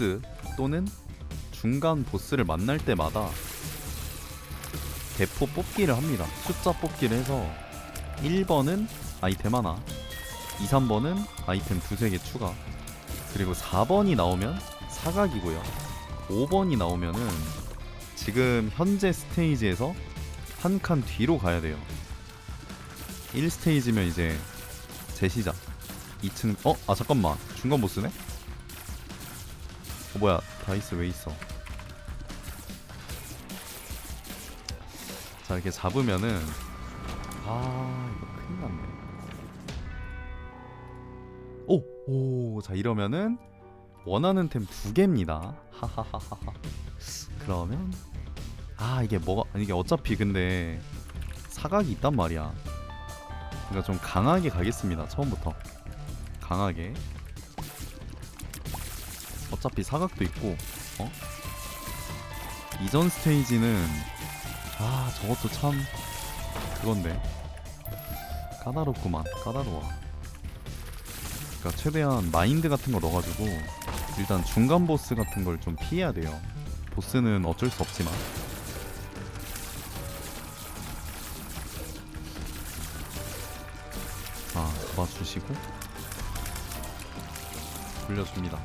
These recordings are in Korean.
보스 또는 중간 보스를 만날 때마다 대포 뽑기를 합니다. 숫자 뽑기를 해서 1번은 아이템 하나, 2, 3번은 아이템 두세 개 추가, 그리고 4번이 나오면 사각이고요. 5번이 나오면은 지금 현재 스테이지에서 한 칸 뒤로 가야 돼요. 1스테이지면 이제 재시작. 2층 어? 아 잠깐만 중간 보스네? 어 뭐야. 다이스 왜 있어? 자 이렇게 잡으면은 아 이거 큰일 났네. 오오자 이러면은 원하는 템 두 개입니다. 하하하하하. 그러면 아 이게 뭐가 아니, 이게 어차피 근데 사각이 있단 말이야. 그러니까 좀 강하게 가겠습니다 처음부터. 강하게 어차피 사각도 있고 어? 이전 스테이지는 아 저것도 참 그건데. 까다롭구만. 까다로워. 그러니까 최대한 마인드 같은 거 넣어가지고 일단 중간 보스 같은 걸 좀 피해야 돼요. 보스는 어쩔 수 없지만. 자 잡아주시고. 돌려줍니다.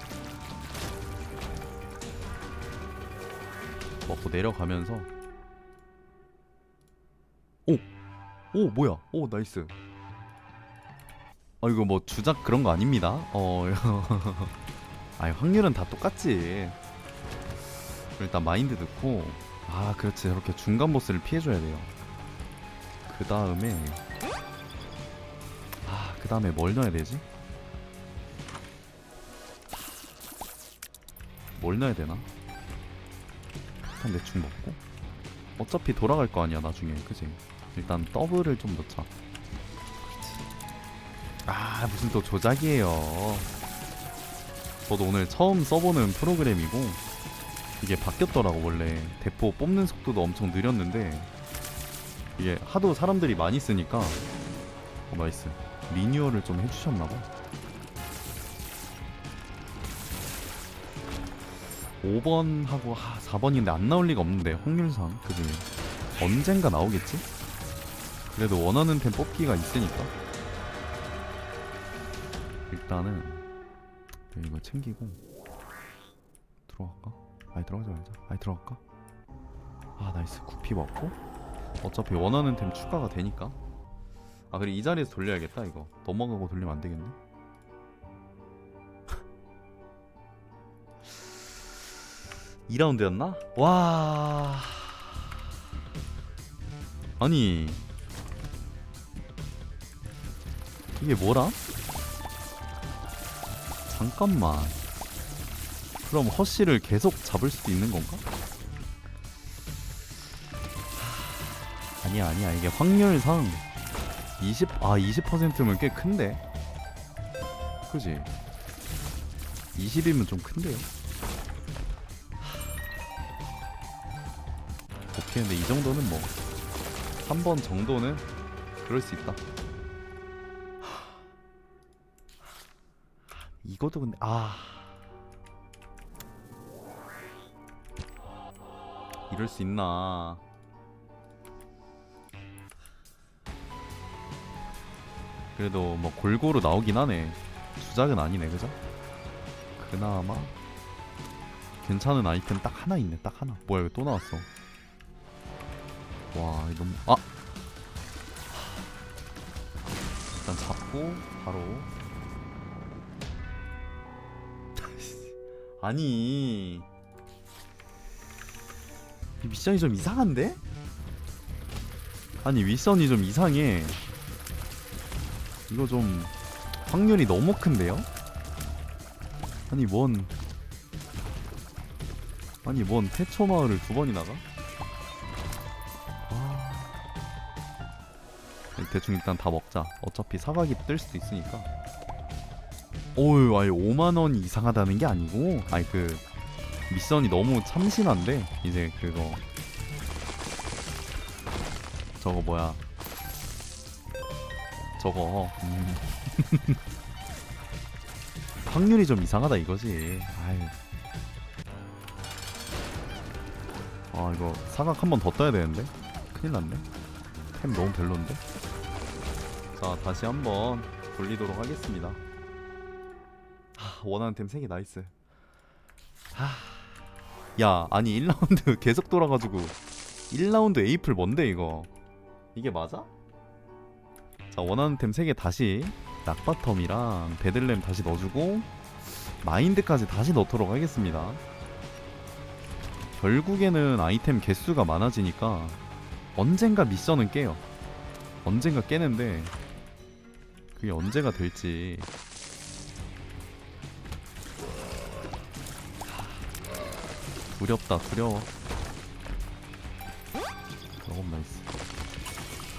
먹고 내려가면서 오! 오 뭐야? 오 나이스 아 이거 뭐 주작 그런 거 아닙니다 어 아니 확률은 다 똑같지 일단 마인드 넣고 아 그렇지 저렇게 중간 보스를 피해줘야 돼요 그 다음에 아 그 다음에 뭘 넣어야 되지? 뭘 넣어야 되나? 일단 대충 먹고? 어차피 돌아갈 거 아니야 나중에. 그지? 일단 더블을 좀 넣자. 아 무슨 또 조작이에요. 저도 오늘 처음 써보는 프로그램이고 이게 바뀌었더라고 원래. 대포 뽑는 속도도 엄청 느렸는데 이게 하도 사람들이 많이 쓰니까 어 나이스. 리뉴얼을 좀 해주셨나봐 5번하고 아, 4번인데 안 나올 리가 없는데 확률상. 그지 언젠가 나오겠지? 그래도 원하는 템 뽑기가 있으니까. 일단은 네, 이거 챙기고 들어갈까? 아예 들어가자 말자. 아예 들어갈까? 아 나이스. 구피 먹고. 어차피 원하는 템 추가가 되니까. 아 그래 이 자리에서 돌려야겠다 이거. 넘어가고 돌리면 안 되겠네 이라운드였나 와. 아니. 이게 뭐라? 잠깐만. 그럼 허쉬를 계속 잡을 수도 있는 건가? 하, 아니야, 아니야. 이게 확률상 20, 아, 20%면 꽤 큰데? 그지? 20이면 좀 큰데요? 근데 이 정도는 뭐 한 번 정도는 그럴 수 있다. 이것도 근데 아. 이럴 수 있나. 그래도 뭐 골고루 나오긴 하네. 주작은 아니네 그죠? 그나마 괜찮은 아이템 딱 하나 있네 딱 하나. 뭐야 이거 또 나왔어 와 너무 아 일단 잡고 바로 아니 이 미션이 좀 이상한데? 아니 미션이 좀 이상해 이거 좀 확률이 너무 큰데요? 아니 뭔 아니 뭔 태초 마을을 두 번이나 가? 대충 일단 다 먹자. 어차피 사각이 뜰 수도 있으니까. 오유, 아니 5만 원이 이상하다는 게 아니고, 아니 그 미션이 너무 참신한데 이제 그거 저거 뭐야? 저거 음. 확률이 좀 이상하다 이거지. 아유. 아 이거 사각 한 번 더 떠야 되는데 큰일 났네 템 너무 별론데 자 다시 한번 돌리도록 하겠습니다. 하, 원하는 템 3개 나이스. 하... 야 아니 1라운드 계속 돌아가지고 1라운드 에이플 뭔데 이거? 이게 맞아? 자 원하는 템 3개 다시 낙바텀이랑 베들렘 다시 넣어주고 마인드까지 다시 넣도록 하겠습니다. 결국에는 아이템 개수가 많아지니까 언젠가 미션은 깨요. 언젠가 깨는데 그게 언제가 될지. 두렵다 두려워. 너무 나이스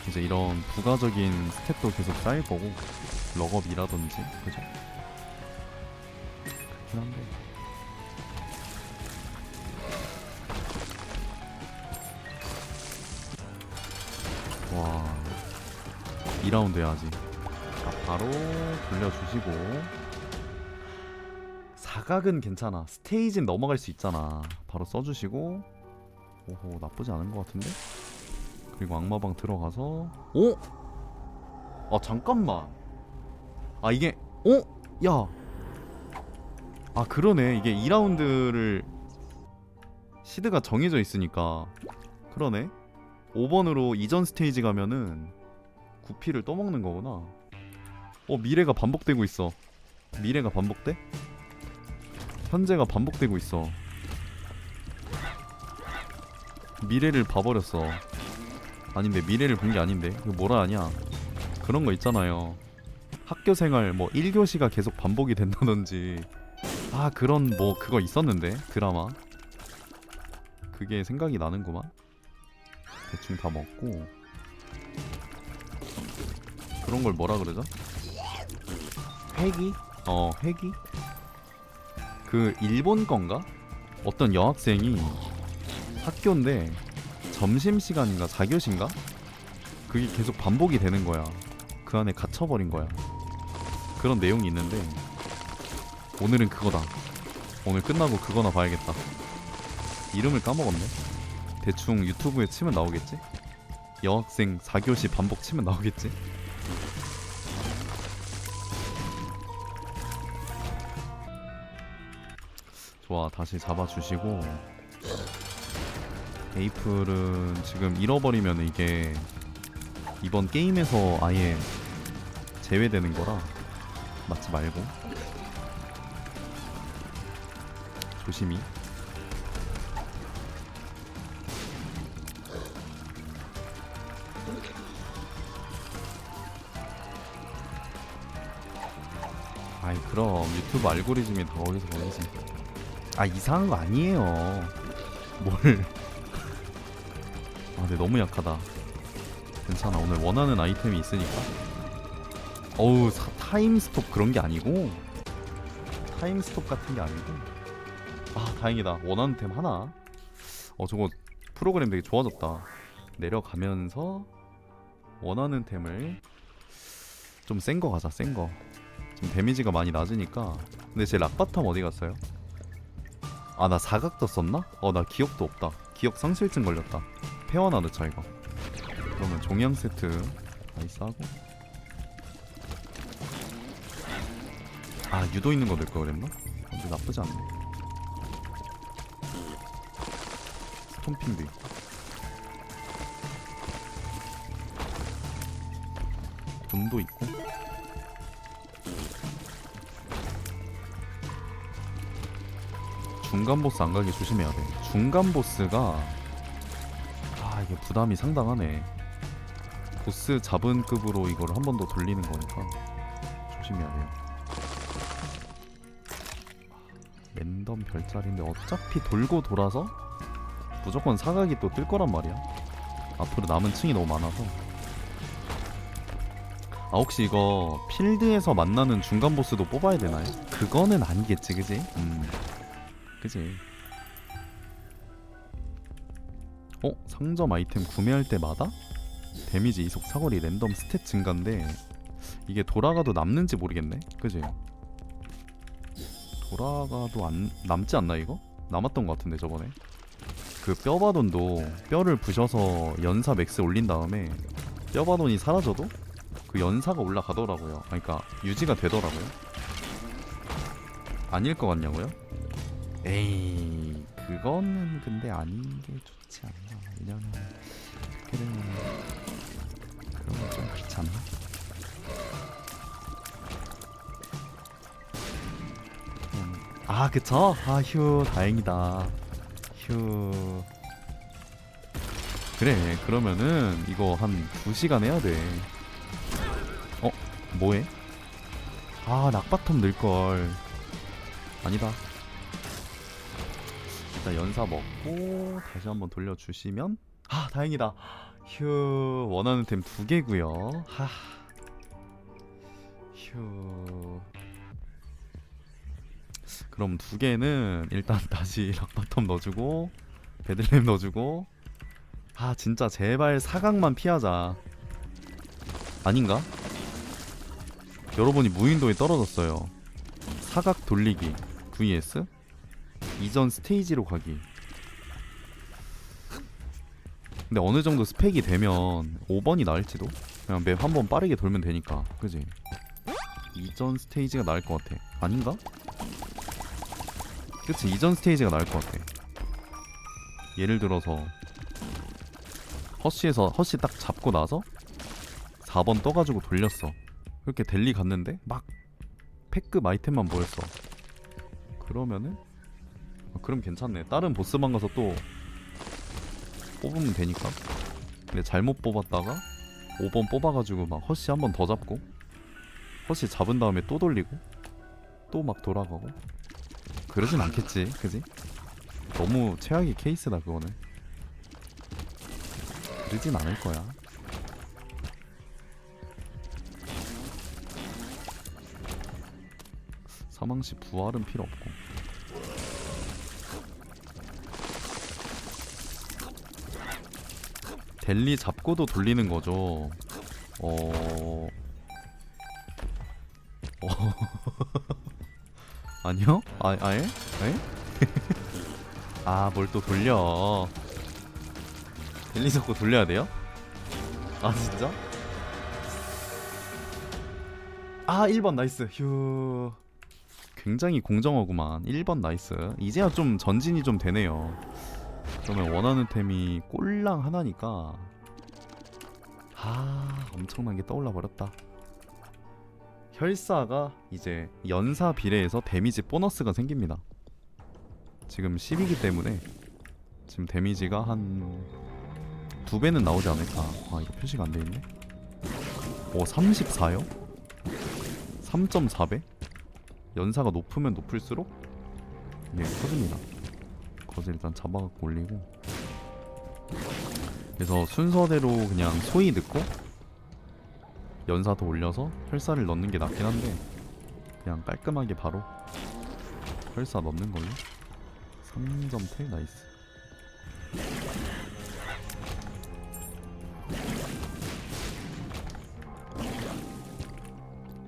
이제 이런 부가적인 스탯도 계속 쌓일 거고 럭업이라든지 그죠? 그렇긴 한데. 와 2라운드 해야지 자 바로 돌려주시고. 사각은 괜찮아. 스테이지는 넘어갈 수 있잖아. 바로 써주시고. 오호 나쁘지 않은 것 같은데? 그리고 악마방 들어가서. 오? 아 잠깐만. 아 이게 어? 야. 아 그러네. 이게 2라운드를 시드가 정해져 있으니까. 그러네. 5번으로 이전 스테이지 가면은 구피를 떠먹는 거구나 어 미래가 반복되고 있어. 미래가 반복돼? 현재가 반복되고 있어. 미래를 봐버렸어. 아닌데 미래를 본 게 아닌데. 이거 뭐라 하냐? 그런 거 있잖아요. 학교 생활 뭐 1교시가 계속 반복이 된다든지. 아 그런 뭐 그거 있었는데? 드라마? 그게 생각이 나는구만. 대충 다 먹고. 그런 걸 뭐라 그러죠? 회기? 어 회기? 그 일본 건가? 어떤 여학생이 학교인데 점심 시간인가 4교시인가? 그게 계속 반복이 되는 거야 그 안에 갇혀버린 거야 그런 내용이 있는데 오늘은 그거다 오늘 끝나고 그거나 봐야겠다 이름을 까먹었네 대충 유튜브에 치면 나오겠지? 여학생 4교시 반복 치면 나오겠지? 좋아 다시 잡아주시고. 에이플은 지금 잃어버리면 이게 이번 게임에서 아예 제외되는 거라 맞지 말고. 조심히. 아이 그럼 유튜브 알고리즘이 다 거기서 거기지 아 이상한 거 아니에요 뭘 아, 근데 너무 약하다. 괜찮아. 오늘 원하는 아이템이 있으니까. 어우, 사- 타임 스톱 그런 게 아니고. 타임 스톱 같은 게 아니고. 아, 다행이다. 원하는 템 하나. 어, 저거 프로그램 되게 좋아졌다. 내려가면서 원하는 템을 좀 센 거 가자. 센 거. 지금 데미지가 많이 낮으니까. 근데 제 락바텀 어디 갔어요? 아, 나 사각도 썼나? 어, 나 기억도 없다. 기억 상실증 걸렸다. 페어나 넣자 이거 그러면 종양 세트 나이스 하고 아 유도 있는 거 넣을 걸 그랬나? 근데 나쁘지 않네 스톰핑도 있고 돈도 있고 중간 보스 안 가게 조심해야 돼. 중간 보스가 아 이게 부담이 상당하네. 보스 잡은 급으로 이걸 한 번 더 돌리는 거니까 조심해야 돼요. 랜덤 별자리인데 어차피 돌고 돌아서 무조건 사각이 또 뜰 거란 말이야. 앞으로 남은 층이 너무 많아서. 아 혹시 이거 필드에서 만나는 중간 보스도 뽑아야 되나요? 그거는 아니겠지 그지? 음 그지 어? 상점 아이템 구매할 때마다 데미지 이속 사거리 랜덤 스탯 증가인데 이게 돌아가도 남는지 모르겠네 그지? 돌아가도 안 남지 않나 이거? 남았던 것 같은데 저번에 그 뼈바돈도 뼈를 부셔서 연사 맥스 올린 다음에 뼈바돈이 사라져도 그 연사가 올라가더라고요. 그러니까 유지가 되더라고요. 아닐 것 같냐고요? 에이 그거는 근데 아닌 게 좋지 않나. 왜냐면 그렇게 되면 그런 건 좀 그렇지 않나? 음. 아 그쵸? 아휴 다행이다. 휴. 그래 그러면은 이거 한 2시간 해야 돼. 어? 뭐해? 아 낙바텀 넣을걸. 아니다. 일단 연사 먹고 다시 한번 돌려주시면 아 다행이다. 휴 원하는 템 두 개고요. 하. 휴. 그럼 두 개는 일단 다시 락바텀 넣어주고 베들렘 넣어주고 아 진짜 제발 사각만 피하자 아닌가? 여러분이 무인도에 떨어졌어요 사각 돌리기 vs 이전 스테이지로 가기. 근데 어느 정도 스펙이 되면 5번이 나을지도? 그냥 맵 한 번 빠르게 돌면 되니까. 그지? 이전 스테이지가 나을 것 같아. 아닌가? 그치 이전 스테이지가 나을 것 같아. 예를 들어서 허쉬에서 허쉬 딱 잡고 나서 4번 떠가지고 돌렸어. 그렇게 델리 갔는데 막 패급 아이템만 보였어. 그러면은 어, 그럼 괜찮네. 다른 보스방 가서 또 뽑으면 되니까. 근데 잘못 뽑았다가 5번 뽑아가지고 막 허쉬 한 번 더 잡고 허쉬 잡은 다음에 또 돌리고 또 막 돌아가고. 그러진 않겠지 그지? 너무 최악의 케이스다 그거는. 그러진 않을 거야. 사망시 부활은 필요 없고 델리 잡고도 돌리는 거죠 어... 어... 아니요? 아, 아예? 에? 아, 뭘 또 돌려. 델리 잡고 돌려야 돼요? 아, 진짜? 아, 1번 나이스. 휴. 굉장히 공정하구만. 1번 나이스. 이제야 좀 전진이 좀 되네요. 그러면 원하는 템이 꼴랑 하나니까. 아, 엄청난 게 떠올라 버렸다. 혈사가 이제 연사 비례해서 데미지 보너스가 생깁니다. 지금 10이기 때문에 지금 데미지가 한 두 배는 나오지 않을까. 아 이거 표시가 안 돼 있네. 오 34요? 3.4배? 연사가 높으면 높을수록 이게 커집니다. 거기서 일단 잡아갖고 올리고. 그래서 순서대로 그냥 소위 넣고 연사도 올려서 혈사를 넣는 게 낫긴 한데 그냥 깔끔하게 바로 혈사 넣는 걸로. 3점 태 나이스.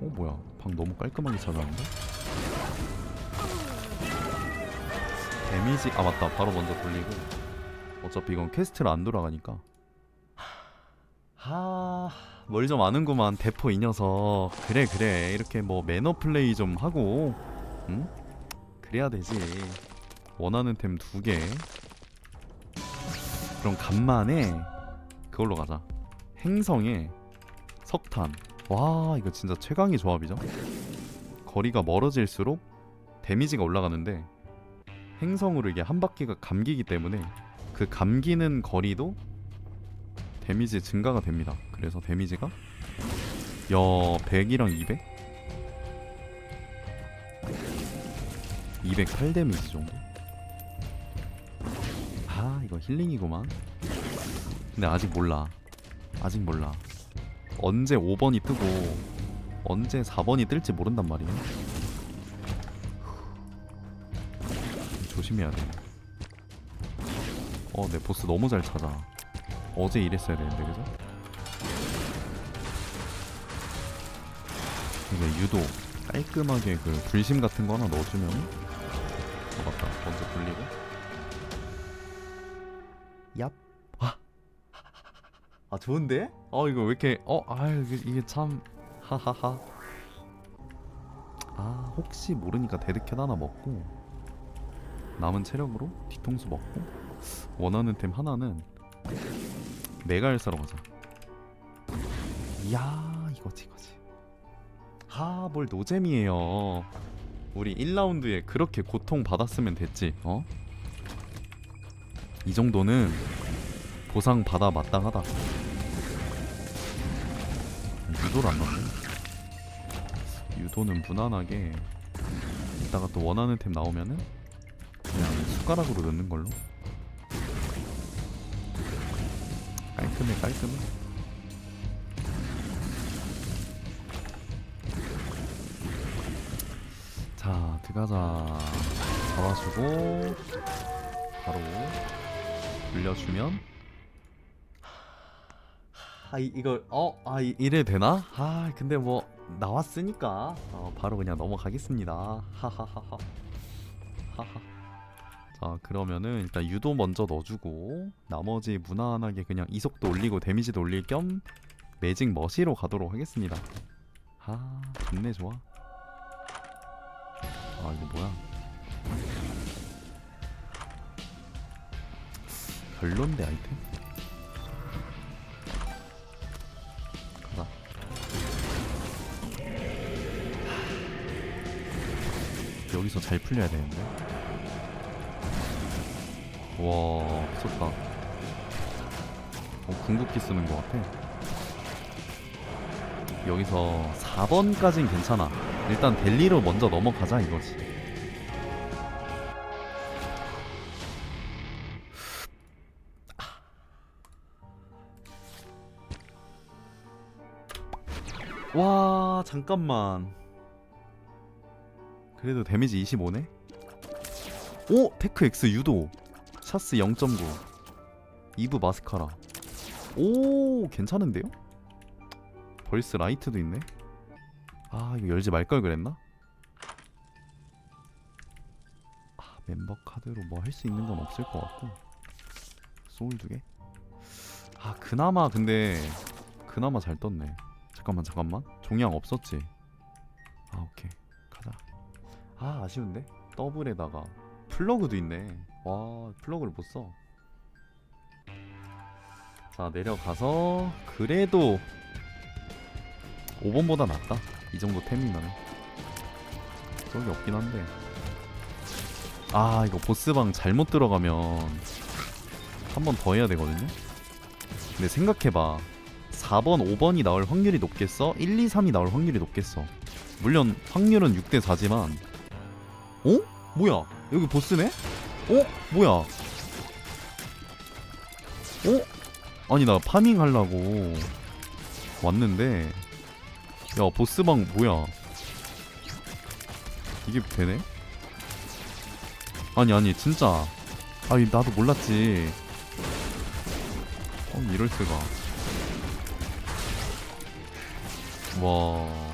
어 뭐야. 방 너무 깔끔하게 찾았는데 데미지 아 맞다. 바로 먼저 돌리고. 어차피 이건 퀘스트를 안 돌아가니까. 하... 뭘 좀 아는구만 대포 이 녀석. 그래 그래. 이렇게 뭐 매너 플레이 좀 하고 응? 그래야 되지. 원하는 템 두 개. 그럼 간만에 그걸로 가자. 행성에 석탄. 와 이거 진짜 최강의 조합이죠? 거리가 멀어질수록 데미지가 올라가는데 행성으로 이게 한 바퀴가 감기기 때문에 그 감기는 거리도 데미지 증가가 됩니다. 그래서 데미지가 야 100이랑 200? 208 데미지 정도? 아 이거 힐링이구만. 근데 아직 몰라. 아직 몰라. 언제 5번이 뜨고 언제 4번이 뜰지 모른단 말이야. 조심해야 돼. 어, 내 보스 너무 잘 찾아. 어제 이랬어야 되는데, 그죠? 이게 유도 깔끔하게 그 불심 같은 거 하나 넣어주면 어 맞다 먼저 돌리고 얍. 아. 아 좋은데? 어 이거 왜 이렇게 어 아유 이게, 이게 참 하하하. 아 혹시 모르니까 데드캣 하나 먹고 남은 체력으로 뒤통수 먹고 원하는 템 하나는 메갈 사러 가자. 이야 이거지 이거지. 아뭘 노잼이에요. 우리 1라운드에 그렇게 고통 받았으면 됐지. 어? 이 정도는 보상 받아 마땅하다. 유도를 안 넣네. 유도는 무난하게 이따가 또 원하는 템 나오면은 그냥 숟가락으로 넣는 걸로. 깔끔해 깔끔해. 자 들어가자. 잡아주고 바로 돌려주면 아 이, 이걸 어아 이래 되나? 아 근데 뭐 나왔으니까 어, 바로 그냥 넘어가겠습니다. 하하하하 하하. 자 그러면은 일단 유도 먼저 넣어주고 나머지 무난하게 그냥 이속도 올리고 데미지도 올릴 겸 매직 머시로 가도록 하겠습니다. 아 좋네 좋아. 아 이거 뭐야? 별론데 아이템? 가자 여기서 잘 풀려야 되는데 와 미쳤다. 어, 궁극기 쓰는 것 같아. 여기서 4번까진 괜찮아. 일단 델리로 먼저 넘어가자 이거지. 와 잠깐만. 그래도 데미지 25네? 오 테크 X 유도 샤스 0.9 이브 마스카라. 오 괜찮은데요? 벌스 라이트도 있네. 아 이거 열지 말 걸 그랬나? 아, 멤버 카드로 뭐 할 수 있는 건 없을 것 같고. 소울 두개? 아 그나마 근데 그나마 잘 떴네. 잠깐만 잠깐만. 종양 없었지? 아 오케이. 가자. 아 아쉬운데? 더블에다가 플러그도 있네 와 플러그를 못써 자 내려가서 그래도 5번보다 낫다 이 정도 템이면 적이 없긴 한데 아 이거 보스방 잘못 들어가면 한 번 더 해야 되거든요 근데 생각해봐 4번, 5번이 나올 확률이 높겠어? 1, 2, 3이 나올 확률이 높겠어. 물론 확률은 6대 4지만 어? 뭐야? 여기 보스네? 어? 뭐야? 어? 아니 나 파밍 하려고 왔는데 야 보스방 뭐야? 이게 되네? 아니 아니 진짜 아니 나도 몰랐지 어 이럴 수가 와.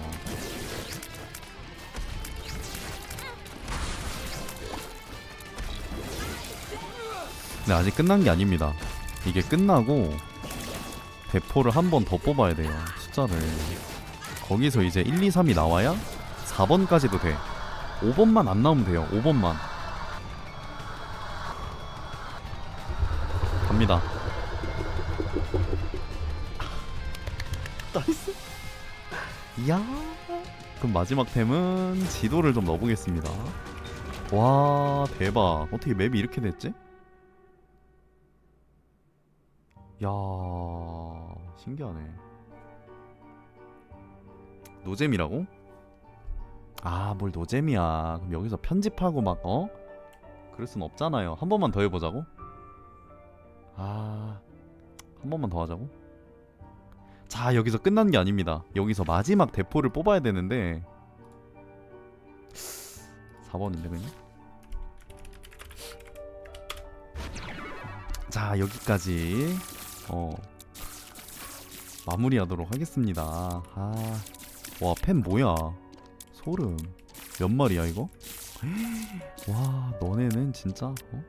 네, 아직 끝난 게 아닙니다. 이게 끝나고 대포를 한 번 더 뽑아야 돼요. 숫자를. 거기서 이제 1, 2, 3이 나와야 4번까지도 돼. 5번만 안 나오면 돼요. 5번만. 갑니다. 나이스. 이야. 그럼 마지막 템은 지도를 좀 넣어보겠습니다. 와 대박. 어떻게 맵이 이렇게 됐지? 야 신기하네. 노잼이라고? 아 뭘 노잼이야. 그럼 여기서 편집하고 막 어? 그럴 순 없잖아요. 한 번만 더 해보자고? 아, 한 번만 더 하자고? 자 여기서 끝난 게 아닙니다 여기서 마지막 대포를 뽑아야 되는데 4번인데 그냥 자 여기까지 어. 마무리하도록 하겠습니다. 아 와 펜 뭐야? 소름. 몇 마리야 이거? 와 너네는 진짜 어?